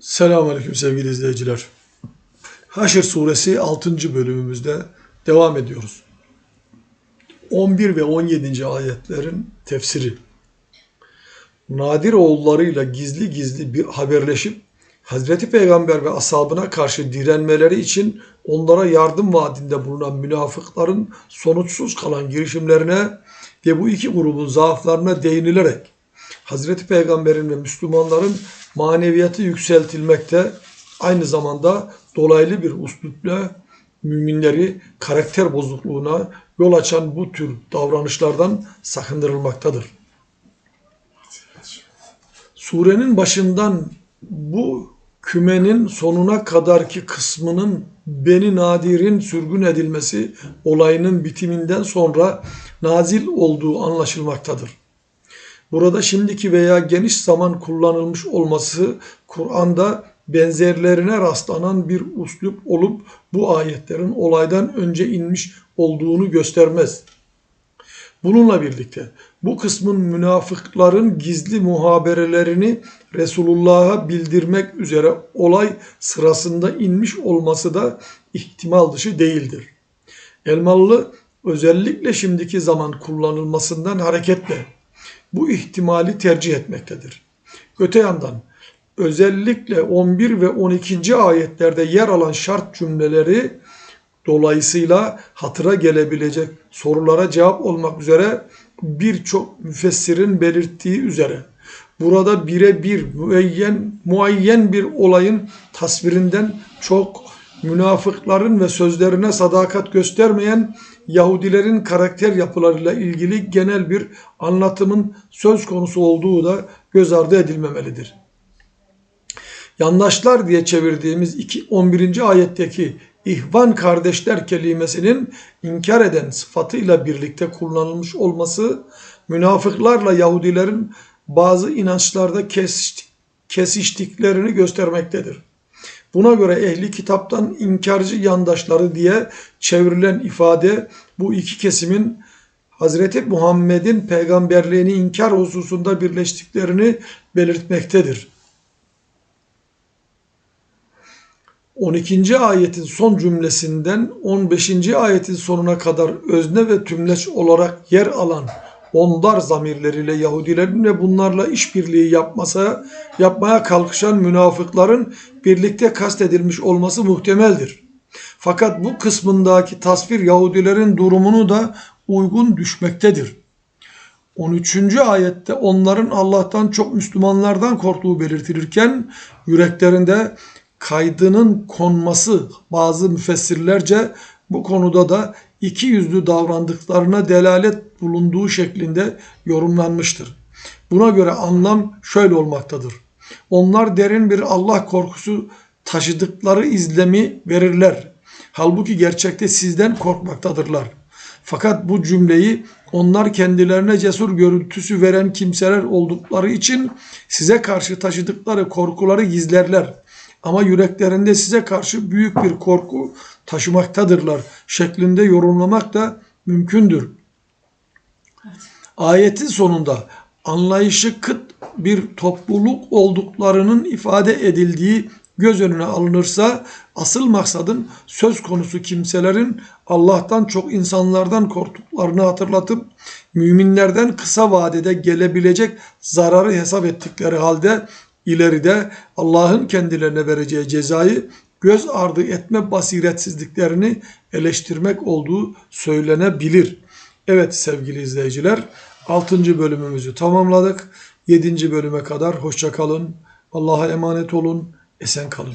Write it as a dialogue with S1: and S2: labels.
S1: Selamünaleyküm sevgili izleyiciler. Haşr suresi 6. bölümümüzde devam ediyoruz. 11 ve 17. ayetlerin tefsiri. Nadir oğullarıyla gizli gizli bir haberleşip Hazreti Peygamber ve ashabına karşı direnmeleri için onlara yardım vaadinde bulunan münafıkların sonuçsuz kalan girişimlerine ve bu iki grubun zaaflarına değinilerek Hazreti Peygamber'in ve Müslümanların maneviyatı yükseltilmekte aynı zamanda dolaylı bir uslupla müminleri karakter bozukluğuna yol açan bu tür davranışlardan sakındırılmaktadır. Surenin başından bu kümenin sonuna kadarki kısmının Beni Nadir'in sürgün edilmesi olayının bitiminden sonra nazil olduğu anlaşılmaktadır. Burada şimdiki veya geniş zaman kullanılmış olması Kur'an'da benzerlerine rastlanan bir uslup olup bu ayetlerin olaydan önce inmiş olduğunu göstermez. Bununla birlikte bu kısmın münafıkların gizli muhaberelerini Resulullah'a bildirmek üzere olay sırasında inmiş olması da ihtimal dışı değildir. Elmalı özellikle şimdiki zaman kullanılmasından hareketle bu ihtimali tercih etmektedir. Öte yandan özellikle 11 ve 12. ayetlerde yer alan şart cümleleri dolayısıyla hatıra gelebilecek sorulara cevap olmak üzere birçok müfessirin belirttiği üzere burada birebir müeyyen, muayyen bir olayın tasvirinden çok münafıkların ve sözlerine sadakat göstermeyen Yahudilerin karakter yapılarıyla ilgili genel bir anlatımın söz konusu olduğu da göz ardı edilmemelidir. Yandaşlar diye çevirdiğimiz 2, 11. ayetteki ihvan kardeşler kelimesinin inkar eden sıfatıyla birlikte kullanılmış olması münafıklarla Yahudilerin bazı inançlarda kesiştiklerini göstermektedir. Buna göre ehli kitaptan inkarcı yandaşları diye çevrilen ifade bu iki kesimin Hazreti Muhammed'in peygamberliğini inkar hususunda birleştiklerini belirtmektedir. 12. ayetin son cümlesinden 15. ayetin sonuna kadar özne ve tümleç olarak yer alan ondar zamirleriyle Yahudilerin ve bunlarla işbirliği yapmasa, yapmaya kalkışan münafıkların birlikte kastedilmiş olması muhtemeldir. Fakat bu kısmındaki tasvir Yahudilerin durumunu da uygun düşmektedir. 13. ayette onların Allah'tan çok Müslümanlardan korktuğu belirtilirken yüreklerinde kaydının konması bazı müfessirlerce bu konuda da iki yüzlü davrandıklarına delalet bulunduğu şeklinde yorumlanmıştır. Buna göre anlam şöyle olmaktadır. Onlar derin bir Allah korkusu taşıdıkları izlemi verirler. Halbuki gerçekte sizden korkmaktadırlar. Fakat bu cümleyi onlar kendilerine cesur görüntüsü veren kimseler oldukları için size karşı taşıdıkları korkuları gizlerler. Ama yüreklerinde size karşı büyük bir korku taşımaktadırlar şeklinde yorumlamak da mümkündür. Ayetin sonunda anlayışı kıt bir topluluk olduklarının ifade edildiği göz önüne alınırsa asıl maksadın söz konusu kimselerin Allah'tan çok insanlardan korktuklarını hatırlatıp müminlerden kısa vadede gelebilecek zararı hesap ettikleri halde ileride Allah'ın kendilerine vereceği cezayı göz ardı etme basiretsizliklerini eleştirmek olduğu söylenebilir. Evet sevgili izleyiciler 6. bölümümüzü tamamladık. 7. bölüme kadar hoşça kalın. Allah'a emanet olun. Esen kalın.